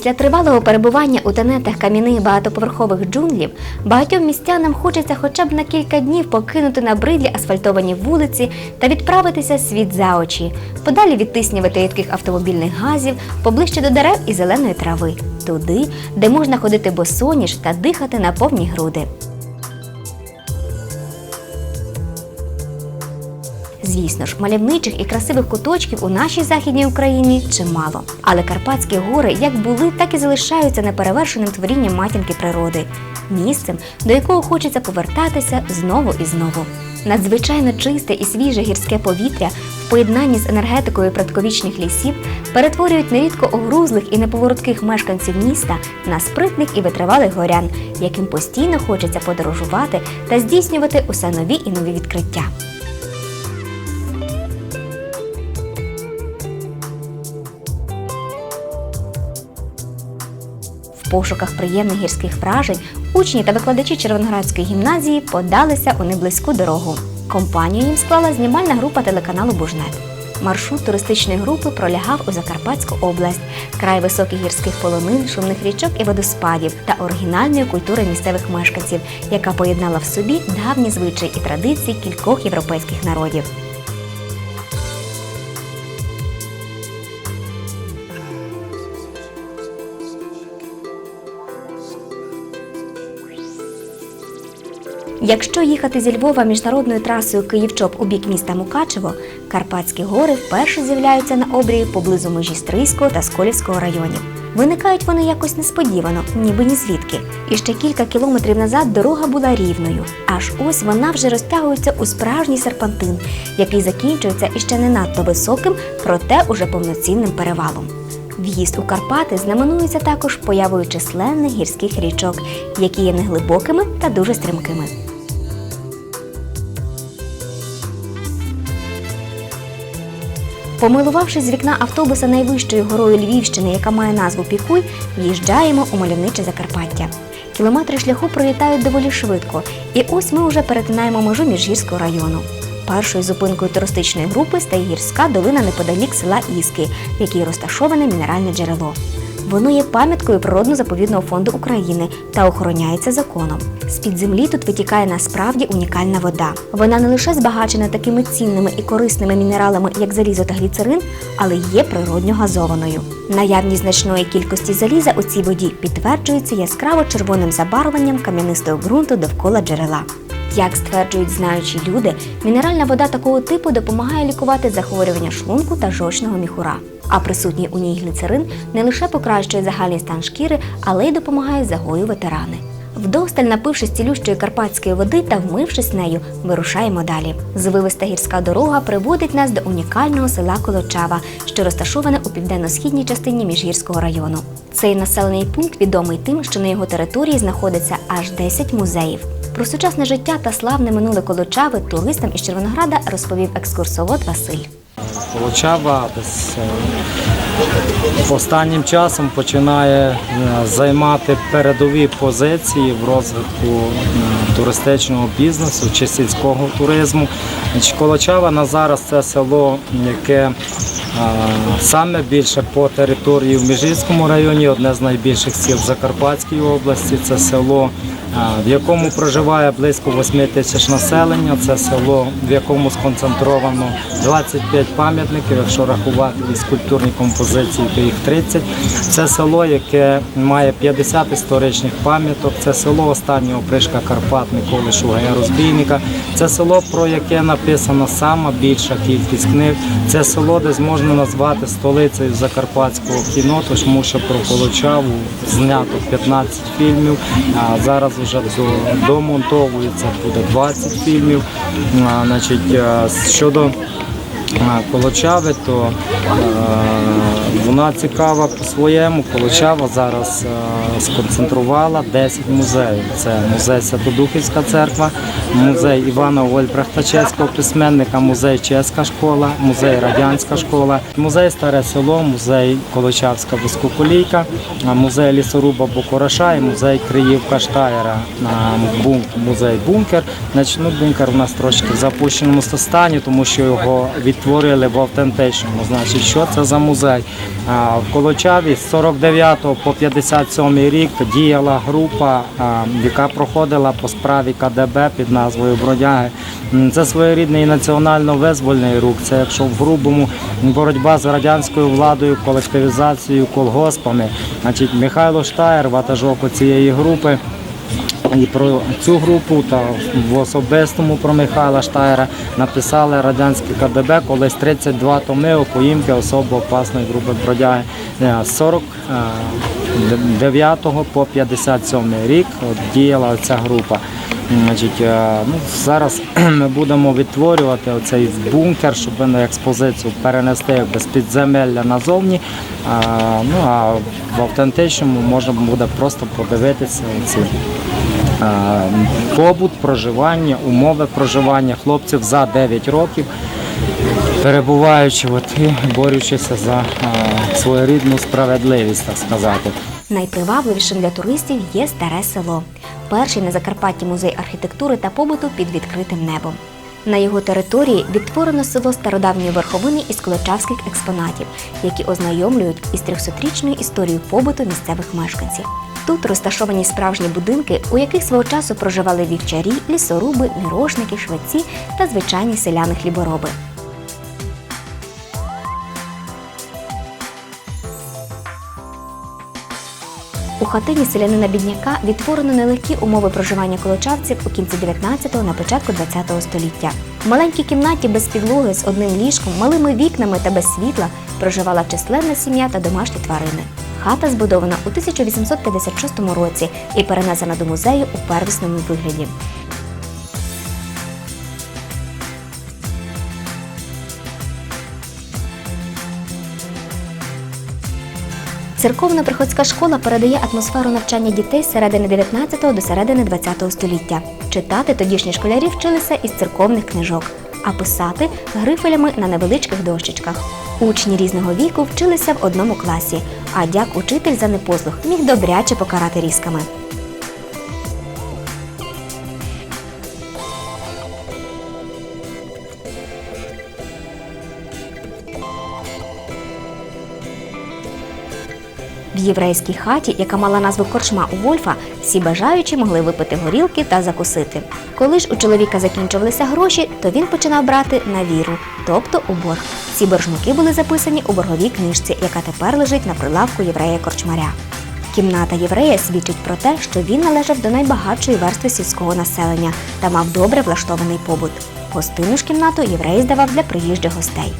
Після тривалого перебування у тенетах кам'яних багатоповерхових джунглів багатьом містянам хочеться хоча б на кілька днів покинути на бридлі асфальтовані вулиці та відправитися світ за очі, подалі від тиснів рідких автомобільних газів, поближче до дерев і зеленої трави, туди, де можна ходити босоніж та дихати на повні груди. Звісно ж, мальовничих і красивих куточків у нашій західній Україні чимало. Але Карпатські гори як були, так і залишаються неперевершеним творінням матінки природи, місцем, до якого хочеться повертатися знову і знову. Надзвичайно чисте і свіже гірське повітря в поєднанні з енергетикою предковічних лісів перетворюють нерідко огрузлих і неповоротких мешканців міста на спритних і витривалих горян, яким постійно хочеться подорожувати та здійснювати усе нові і нові відкриття. В пошуках приємних гірських вражень учні та викладачі Червоноградської гімназії подалися у неблизьку дорогу. Компанію їм склала знімальна група телеканалу Бужнет. Маршрут туристичної групи пролягав у Закарпатську область, край високих гірських полонин, шумних річок і водоспадів та оригінальної культури місцевих мешканців, яка поєднала в собі давні звичаї і традиції кількох європейських народів. Якщо їхати зі Львова міжнародною трасою Київ-Чоп у бік міста Мукачево, Карпатські гори вперше з'являються на обрії поблизу межі Стрийського та Сколівського районів. Виникають вони якось несподівано, ніби ні звідки. І ще кілька кілометрів назад дорога була рівною. Аж ось вона вже розтягується у справжній серпантин, який закінчується іще не надто високим, проте уже повноцінним перевалом. В'їзд у Карпати знаменується також появою численних гірських річок, які є неглибокими та дуже стрімкими. Помилувавшись з вікна автобуса найвищою горою Львівщини, яка має назву Пікуй, в'їжджаємо у мальовниче Закарпаття. Кілометри шляху пролітають доволі швидко, і ось ми вже перетинаємо межу Міжгірського району. Першою зупинкою туристичної групи стає гірська долина неподалік села Іски, в якій розташоване мінеральне джерело. Воно є пам'яткою природно-заповідного фонду України та охороняється законом. З-під землі тут витікає насправді унікальна вода. Вона не лише збагачена такими цінними і корисними мінералами, як залізо та гліцерин, але є природньо газованою. Наявність значної кількості заліза у цій воді підтверджується яскраво червоним забарвленням кам'янистого ґрунту довкола джерела. Як стверджують знаючі люди, мінеральна вода такого типу допомагає лікувати захворювання шлунку та жовчного міхура. А присутній у ній гліцерин не лише покращує загальний стан шкіри, але й допомагає загоювати рани. Вдосталь напившись цілющої карпатської води та вмившись нею, вирушаємо далі. Звивиста гірська дорога приводить нас до унікального села Колочава, що розташоване у південно-східній частині Міжгірського району. Цей населений пункт відомий тим, що на його території знаходиться аж 10 музеїв. Про сучасне життя та славне минуле Колочави туристам із Червонограда розповів екскурсовод Василь. Колочава десь е, останнім часом починає е, займати передові позиції в розвитку е, туристичного бізнесу чи сільського туризму. Колочава на зараз це село, яке саме більше по території в Міжгірському районі, одне з найбільших сіл в Закарпатській області. Це село в якому проживає близько 8 тисяч населення. Це село, в якому сконцентровано 25 пам'ятників. Якщо рахувати із культурні композиції, то їх 30. Це село, яке має 50 історичних пам'яток. Це село останнього пришка Карпат Миколи Шугая Розбійника. Це село, про яке написана сама більша кількість книг. Це село, де можна назвати столицею закарпатського кіно, тому що про Колочаву знято 15 фільмів. А зараз вже домонтовується буде 20 фільмів. Значить, а, щодо Колочави, то е, вона цікава по-своєму. Колочава зараз сконцентрувала 10 музеїв. Це музей Святодухівська церква, музей Івана Ольбрехта, чеського письменника, музей Чеська школа, музей Радянська школа, музей Старе село, музей Колочавська вузькоколійка, музей лісоруба Бокораша і музей Криївка Штаєра, музей Бункер. Ну, бункер у нас трошки в запущеному стані, тому що його відтворили в автентичному. Значить, що це за музей? В Колочаві з 49 по 57 рік діяла група, яка проходила по справі КДБ під назвою Бродяги. Це своєрідний національно-визвольний рух. Це якщо в грубому боротьба з радянською владою, колективізацією, колгоспами. Значить, Михайло Штаєр, ватажок цієї групи. І про цю групу та в особистому про Михайла Штаєра написали радянське КДБ колись 32 томи у поїмки особо опасної групи бродяги Е, з 49 по 57 рік діяла ця група. Значить, е, ну, зараз ми будемо відтворювати оцей бункер, щоб на експозицію перенести якби, з підземелля назовні. А, ну, а в автентичному можна буде просто подивитися ці е, побут, проживання, умови проживання хлопців за 9 років, перебуваючи от, і борючися за е, своєрідну справедливість, так сказати. Найпривабливішим для туристів є старе село. Перший на Закарпатті музей архітектури та побуту під відкритим небом. На його території відтворено село стародавньої верховини із колочавських експонатів, які ознайомлюють із 300-річною історією побуту місцевих мешканців. Тут розташовані справжні будинки, у яких свого часу проживали вівчарі, лісоруби, мірошники, швеці та звичайні селяни-хлібороби. У хатині селянина бідняка відтворено нелегкі умови проживання колочавців у кінці 19-го на початку 20-го століття. В маленькій кімнаті без підлоги з одним ліжком, малими вікнами та без світла проживала численна сім'я та домашні тварини. Хата збудована у 1856 році і перенесена до музею у первісному вигляді. Церковно-приходська школа передає атмосферу навчання дітей з середини 19 до середини 20 століття. Читати тодішні школярі вчилися із церковних книжок, а писати грифелями на невеличких дощечках. Учні різного віку вчилися в одному класі, а дяк учитель за непослух міг добряче покарати різками. В єврейській хаті, яка мала назву корчма у Вольфа, всі бажаючі могли випити горілки та закусити. Коли ж у чоловіка закінчувалися гроші, то він починав брати на віру, тобто у борг. Ці боржники були записані у борговій книжці, яка тепер лежить на прилавку єврея-корчмаря. Кімната єврея свідчить про те, що він належав до найбагатшої верстви сільського населення та мав добре влаштований побут. Гостинну ж кімнату єврей здавав для приїжджих гостей.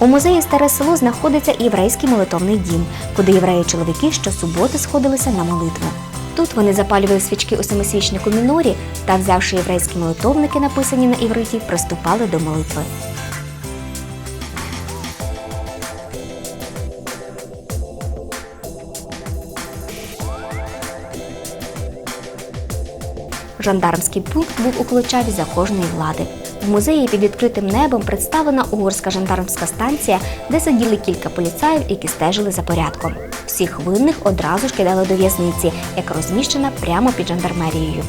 У музеї Старе село знаходиться єврейський молитовний дім, куди євреї-чоловіки щосуботи сходилися на молитву. Тут вони запалювали свічки у семисвічнику мінорі та, взявши єврейські молитовники, написані на івриті, приступали до молитви. Жандармський пункт був у Колочаві за кожної влади. В музеї під відкритим небом представлена угорська жандармська станція, де сиділи кілька поліцаїв, які стежили за порядком. Всіх винних одразу ж кидали до в'язниці, яка розміщена прямо під жандармерією.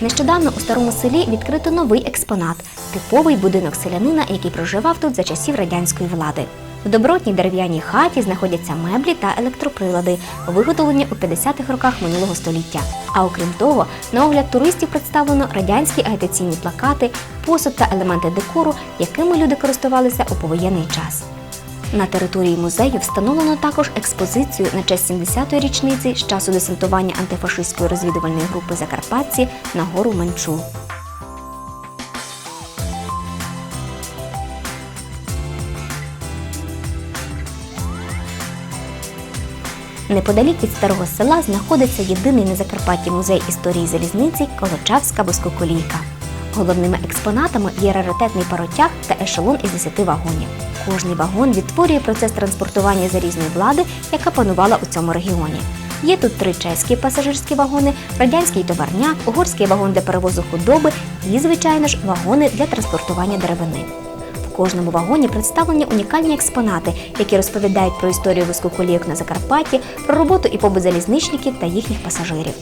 Нещодавно у старому селі відкрито новий експонат типовий будинок селянина, який проживав тут за часів радянської влади. В добротній дерев'яній хаті знаходяться меблі та електроприлади, виготовлені у 50-х роках минулого століття. А окрім того, на огляд туристів представлено радянські агітаційні плакати, посуд та елементи декору, якими люди користувалися у повоєнний час. На території музею встановлено також експозицію на честь 70-ї річниці з часу десантування антифашистської розвідувальної групи Закарпатці на гору Менчу. Неподалік від старого села знаходиться єдиний на Закарпатті музей історії залізниці Колочавська вузькоколійка. Головними експонатами є раритетний паротяг та ешелон із 10 вагонів. Кожний вагон відтворює процес транспортування залізної влади, яка панувала у цьому регіоні. Є тут три чеські пасажирські вагони, радянський товарняк, угорський вагон для перевозу худоби і, звичайно ж, вагони для транспортування деревини. Кожному вагоні представлені унікальні експонати, які розповідають про історію вузькоколійок на Закарпатті, про роботу і побут залізничників та їхніх пасажирів.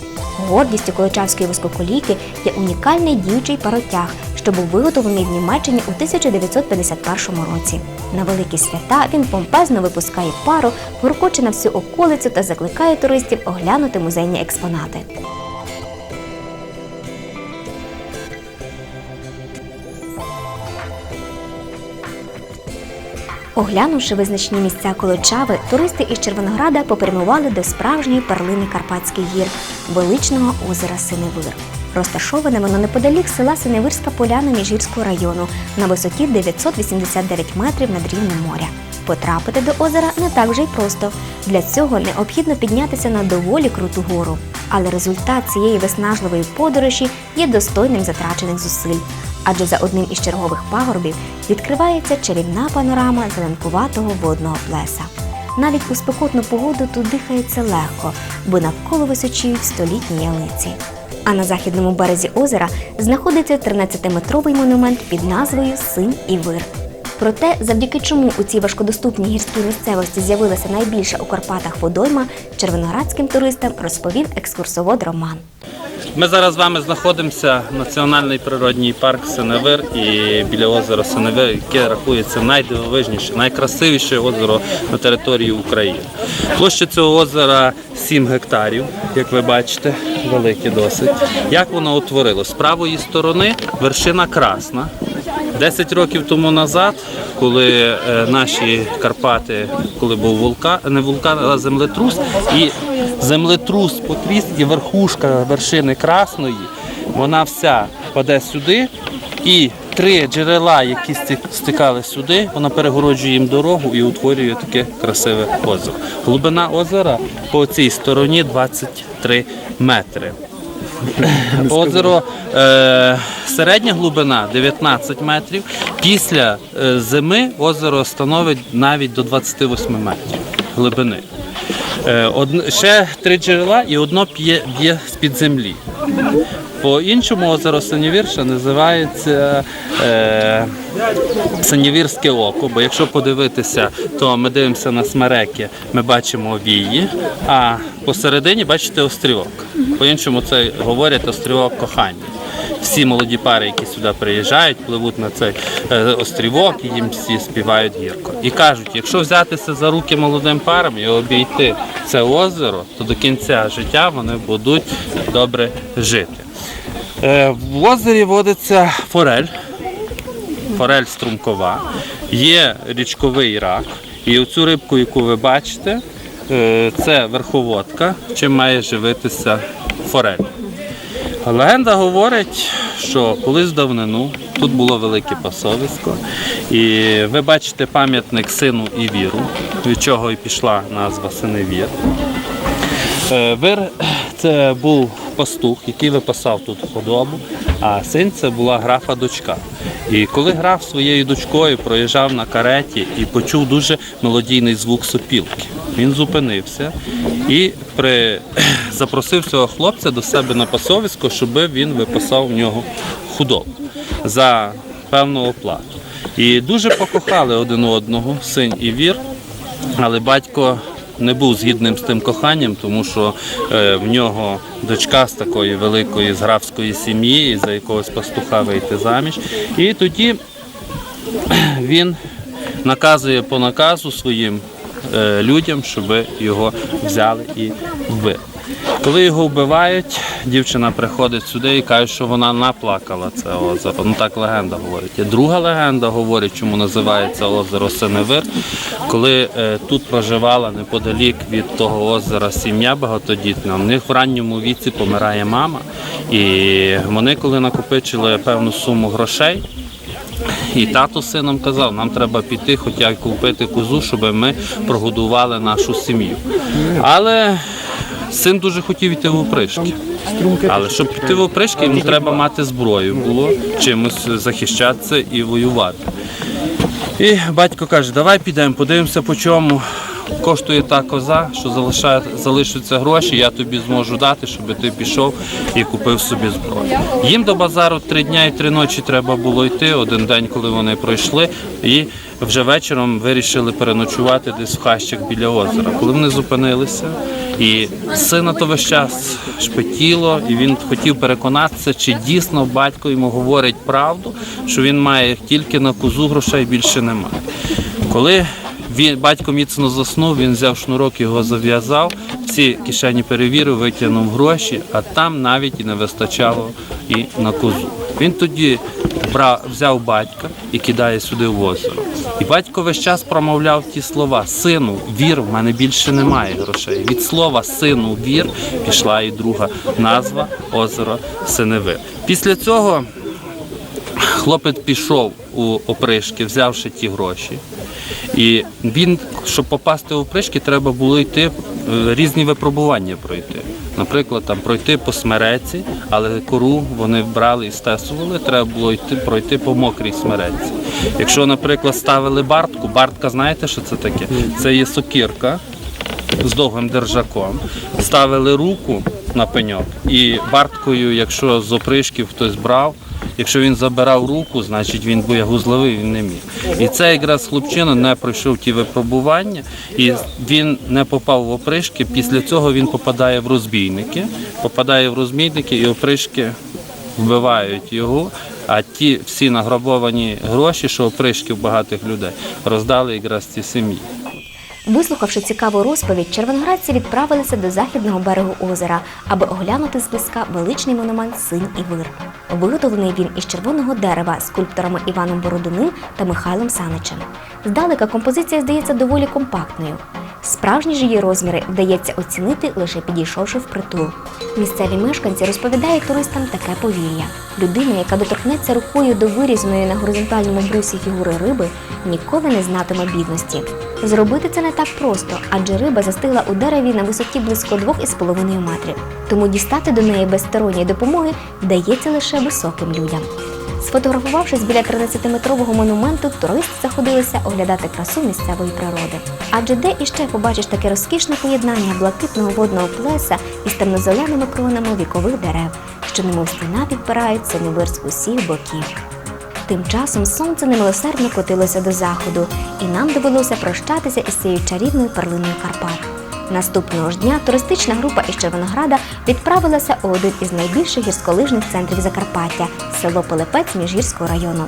Гордістю Колочавської вузькоколійки є унікальний діючий паротяг, що був виготовлений в Німеччині у 1951 році. На великі свята він помпезно випускає пару, гуркоче на всю околицю та закликає туристів оглянути музейні експонати. Оглянувши визначні місця Колочави, туристи із Червонограда попрямували до справжньої перлини Карпатських гір величного озера Синевир. Розташоване воно неподалік села Синевирська поляна Міжгірського району на висоті 989 метрів над рівнем моря. Потрапити до озера не так вже й просто. Для цього необхідно піднятися на доволі круту гору. Але результат цієї виснажливої подорожі є достойним затрачених зусиль. Адже за одним із чергових пагорбів відкривається чарівна панорама зеленкуватого водного плеса. Навіть у спекотну погоду тут дихається легко, бо навколо височіють столітні ялиці. А на західному березі озера знаходиться 13-метровий монумент під назвою Синь і Вир. Проте, завдяки чому у цій важкодоступній гірській місцевості з'явилася найбільша у Карпатах водойма, червоноградським туристам розповів екскурсовод Роман. Ми зараз з вами знаходимося в національний природній парк Синевир і біля озера Синевир, яке рахується найдивовижніше, найкрасивіше озеро на території України. Площа цього озера 7 гектарів, як ви бачите, велике досить. Як воно утворилось? З правої сторони вершина красна. 10 років тому назад, коли е, наші Карпати, коли був вулкан, не вулкан, а землетрус, і землетрус потріс, і верхушка вершини красної, вона вся паде сюди, і три джерела, які стикали сюди, вона перегороджує їм дорогу і утворює таке красиве озеро. Глибина озера по цій стороні 23 метри. Озеро е, середня глибина 19 метрів. Після е, зими озеро становить навіть до 28 метрів глибини. Е, ще три джерела і одно б'є з-під землі. По іншому озеро Синєвірша називається е, око, бо якщо подивитися, то ми дивимося на смереки, ми бачимо вії, а посередині бачите острівок. По-іншому це говорять острівок кохання. Всі молоді пари, які сюди приїжджають, пливуть на цей е, острівок і їм всі співають гірко. І кажуть, якщо взятися за руки молодим парам і обійти це озеро, то до кінця життя вони будуть добре жити. Е, В озері водиться форель, форель струмкова, є річковий рак. І оцю рибку, яку ви бачите, це верховодка, чим має живитися форель. Легенда говорить, що колись давнину тут було велике пасовисько, і ви бачите пам'ятник сину і віру, від чого і пішла назва Синевір. Е, Вир це був пастух, який випасав тут худобу, а син це була графа дочка. І коли граф своєю дочкою проїжджав на кареті і почув дуже мелодійний звук сопілки, він зупинився і при... запросив цього хлопця до себе на пасовисько, щоб він випасав в нього худобу за певну оплату. І дуже покохали один одного, син і вір. Але батько не був згідним з тим коханням, тому що е, в нього дочка з такої великої зграбської сім'ї, за якогось пастуха вийти заміж. І тоді він наказує по наказу своїм е, людям, щоб його взяли і вбили. Коли його вбивають, дівчина приходить сюди і каже, що вона наплакала це озеро. Ну так легенда говорить. І друга легенда говорить, чому називається озеро Синевир. Коли е, тут проживала неподалік від того озера сім'я багатодітна, в них в ранньому віці помирає мама. І вони, коли накопичили певну суму грошей, І тато сином казав, нам треба піти, хоча й купити козу, щоб ми прогодували нашу сім'ю. Але син дуже хотів йти в опришки. Але щоб піти в опришки, йому треба мати зброю було, чимось захищатися і воювати. І батько каже, давай підемо, подивимося по чому. Коштує та коза, що залишає, залишаться гроші, я тобі зможу дати, щоб ти пішов і купив собі зброю. Їм до базару три дня і три ночі треба було йти, один день, коли вони пройшли, і вже вечором вирішили переночувати десь в хащах біля озера. Коли вони зупинилися, і сина то весь час шпитіло, і він хотів переконатися, чи дійсно батько йому говорить правду, що він має тільки на козу грошей більше немає. Коли він, батько міцно заснув, він взяв шнурок, його зав'язав, всі кишені перевірив, витягнув гроші, а там навіть і не вистачало і на козу. Він тоді брав, взяв батька і кидає сюди в озеро. І батько весь час промовляв ті слова: Сину, вір, в мене більше немає грошей. Від слова сину вір пішла і друга назва озеро Синевир. Після цього хлопець пішов у опришки, взявши ті гроші. І він, щоб попасти в опришки, треба було йти е, різні випробування пройти. Наприклад, там пройти по смереці, але кору вони брали і стесували, треба було йти пройти по мокрій смереці. Якщо, наприклад, ставили бартку, бартка, знаєте, що це таке? Це є сокирка з довгим держаком, ставили руку на пеньок і барткою, якщо з опришків хтось брав, якщо він забирав руку, значить він боягузливий, він не міг. І це якраз хлопчина не пройшов ті випробування, і він не попав в опришки. Після цього він попадає в розбійники, попадає в розбійники, і опришки вбивають його. А ті всі награбовані гроші, що опришки в багатих людей, роздали якраз ці сім'ї. Вислухавши цікаву розповідь, червоноградці відправилися до західного берегу озера, аби оглянути зблизька величний монумент Синь і Вир. Виготовлений він із червоного дерева скульпторами Іваном Бородуним та Михайлом Саничем. Здалека композиція здається доволі компактною. Справжні ж її розміри вдається оцінити лише підійшовши впритул. Місцеві мешканці розповідають туристам таке повір'я. Людина, яка доторкнеться рукою до вирізаної на горизонтальному брусі фігури риби, ніколи не знатиме бідності. Зробити це не так просто, адже риба застигла у дереві на висоті близько 2,5 метрів. Тому дістати до неї без сторонньої допомоги вдається лише високим людям. Сфотографувавшись біля 13-метрового монументу, туристи заходилися оглядати красу місцевої природи. Адже де іще побачиш таке розкішне поєднання блакитного водного плеса із темнозеленими кронами вікових дерев, що немов стіна підпирають синевир з усіх боків. Тим часом сонце немилосердно котилося до заходу, і нам довелося прощатися із цією чарівною перлиною Карпат. Наступного ж дня туристична група із Червонограда відправилася у один із найбільших гірськолижних центрів Закарпаття село Пилипець Міжгірського району.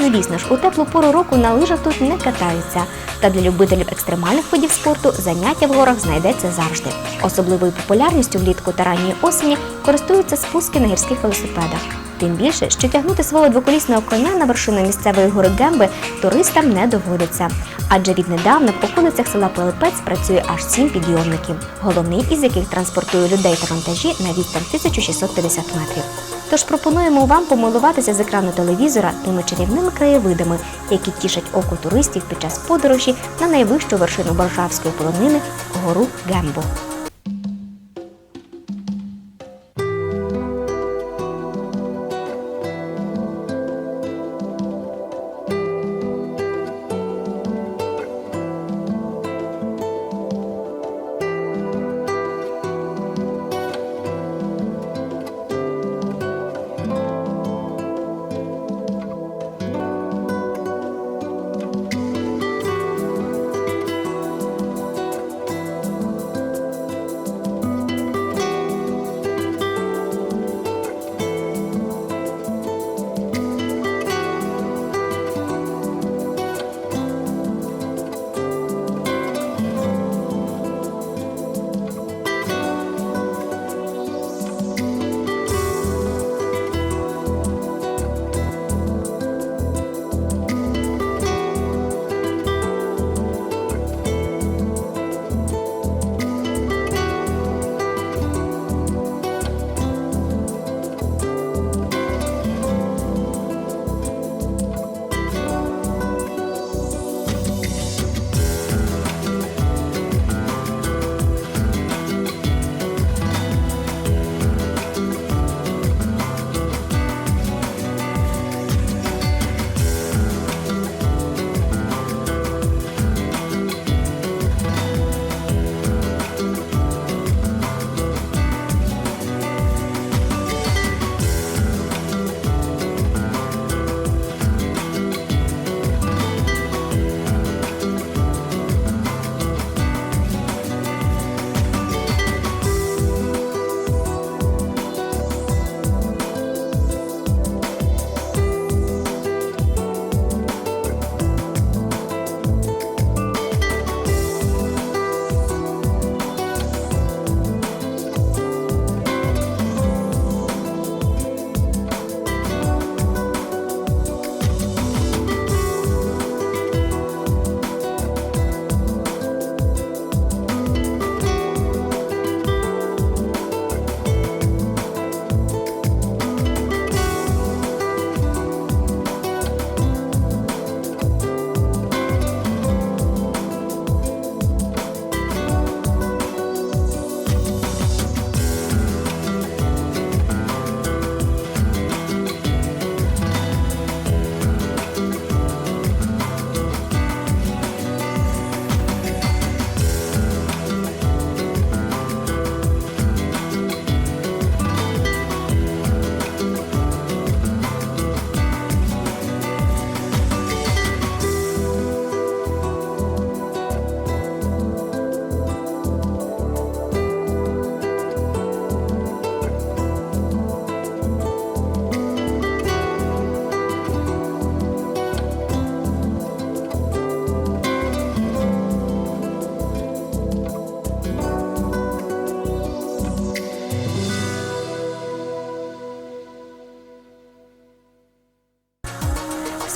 Звісно ж, у теплу пору року на лижах тут не катаються. Та для любителів екстремальних видів спорту заняття в горах знайдеться завжди. Особливою популярністю влітку та ранньої осені користуються спуски на гірських велосипедах. Тим більше, що тягнути свого двоколісного коня на вершину місцевої гори Гемби туристам не доводиться. Адже віднедавна в околицях села Пилипець працює аж сім підйомників, головний із яких транспортує людей та вантажі на відстань 1650 метрів. Тож пропонуємо вам помилуватися з екрану телевізора тими чарівними краєвидами, які тішать око туристів під час подорожі на найвищу вершину Боржавської полонини гору Гембу.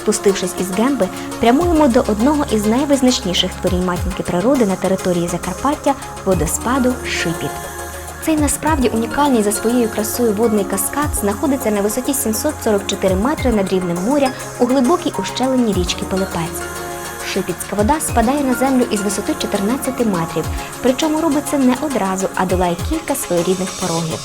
Спустившись із Гемби, прямуємо до одного із найвизначніших творінь матінки природи на території Закарпаття водоспаду Шипіт. Цей насправді унікальний за своєю красою водний каскад знаходиться на висоті 744 метри над рівнем моря у глибокій ущелині річки Пилипець. Шипіцька вода спадає на землю із висоти 14 метрів, причому робить це не одразу, а долає кілька своєрідних порогів.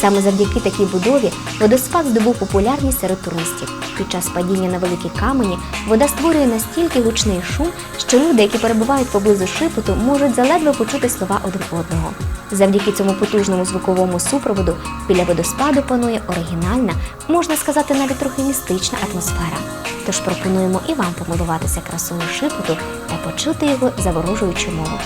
Саме завдяки такій будові водоспад здобув популярність серед туристів. Під час падіння на великі камені вода створює настільки гучний шум, що люди, які перебувають поблизу шипоту, можуть заледве почути слова один одного. Завдяки цьому потужному звуковому супроводу біля водоспаду панує оригінальна, можна сказати, навіть трохи містична атмосфера. Тож пропонуємо і вам помилуватися красою шипоту та почути його заворожуючу мову.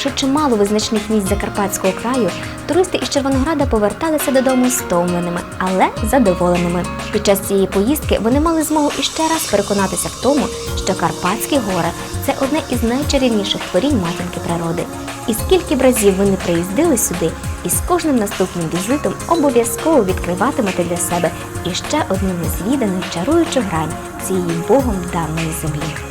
Відвідавши чимало визначних місць Закарпатського краю, туристи із Червонограда поверталися додому стомленими, але задоволеними. Під час цієї поїздки вони мали змогу іще раз переконатися в тому, що Карпатські гори це одне із найчарівніших творінь матінки природи. І скільки б разів ви не приїздили сюди, і з кожним наступним візитом обов'язково відкриватимете для себе іще одну незвідану чаруючу грань цієї Богом даної землі.